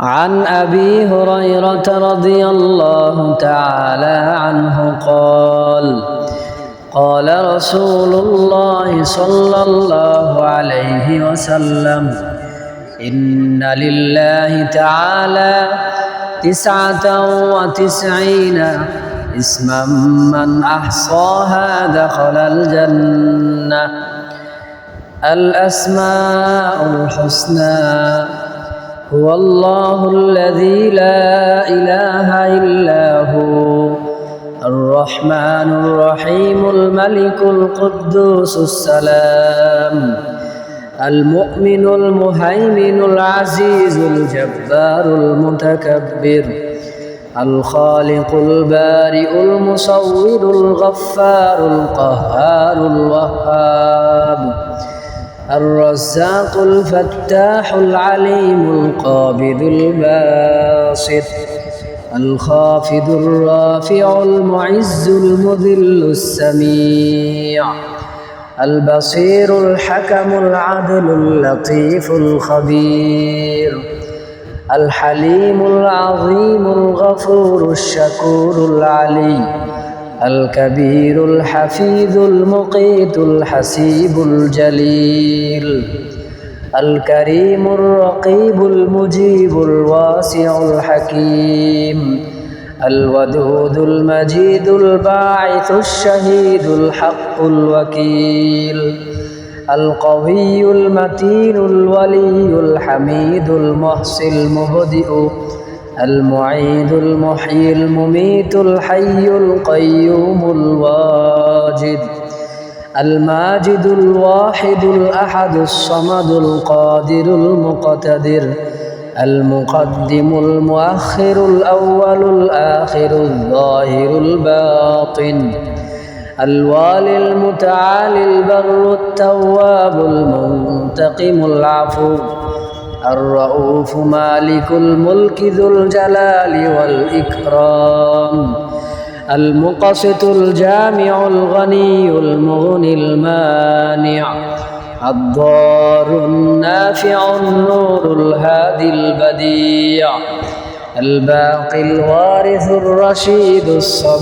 عن أبي هريرة رضي الله تعالى عنه قال قال رسول الله صلى الله عليه وسلم إن لله تعالى تسعة وتسعين اسما من أحصاها دخل الجنة الأسماء الحسنى. هو الله الذي لا إله إلا هو. الرحمن الرحيم الملك القدوس السلام. المؤمن المهيمن العزيز الجبار المتكبر. الخالق البارئ المصور الغفار القهار الوهاب. الرزاق الفتاح العليم القابض الباسط الخافض الرافع المعز المذل السميع البصير الحكم العدل اللطيف الخبير الحليم العظيم الغفور الشكور العلي الكبير الحفيظ المقيت الحسيب الجليل الكريم الرقيب المجيب الواسع الحكيم الودود المجيد الباعث الشهيد الحق الوكيل القوي المتين الولي الحميد المحصي المهدئ المعيد المحيي المميت الحي القيوم الواجد الماجد الواحد الأحد الصمد القادر المقتدر المقدم المؤخر الأول الآخر الظاهر الباطن الوالي المتعالي البر التواب المنتقم العفو الرؤوف مالك الملك ذو الجلال والإكرام المقسط الجامع الغني المغني المانع الضار النافع النور الهادي البديع الباقي الوارث الرشيد الصبور.